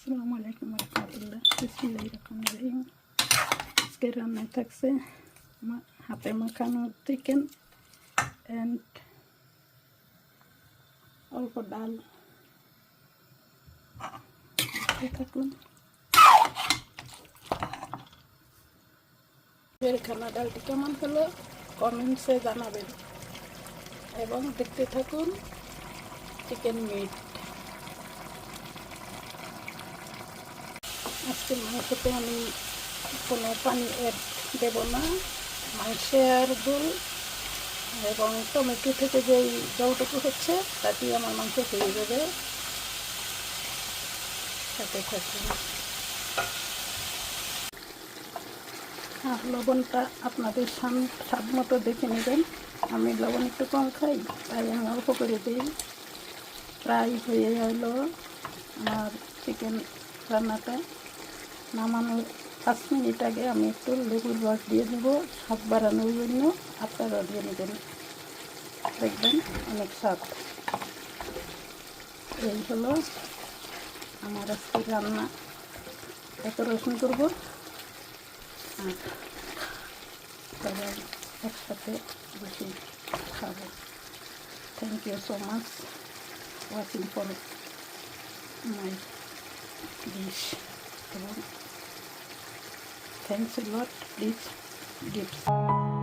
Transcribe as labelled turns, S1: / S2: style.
S1: আসসালামু আলাইকুম রহমতুল্লাহ বিসমিল্লাহ রহমান রহিম আজকে রান্নায় থাকছে হাতে মাখানো চিকেন অ্যান্ড অল্প ডাল থাকুন খানা ডালটি কেমন হলো কমেন্টসে জানাবেন এবং দেখতে থাকুন চিকেন মিট আজকে মাংসতে আমি কোনো পানি অ্যাড দেব না। মাংসের দুল এবং টমেটো থেকে যেই জলটুকু হচ্ছে তাতেই আমার মাংস হয়ে যাবে। সাথে থাকুন। আর লবণটা আপনাদের স্বাদ মতো দেখে নেবেন। আমি লবণ একটু কম খাই, তাই আমি অল্প করে দিই। প্রায় হয়ে গেলো আমার চিকেন রান্নাটা। নামানোর পাঁচ মিনিট আগে আমি একটু লেবুর রস দিয়ে দেব স্বাদ বাড়ানোর জন্য। আপনারা দিয়ে নেবেন। দেখবেন অনেক স্বাদ। এই হলো আমার আজকে রান্না। এত রসুন করব আর সবাই একসাথে বসে খাব। Thank you so much watching for my dish Thanks a lot. Please give.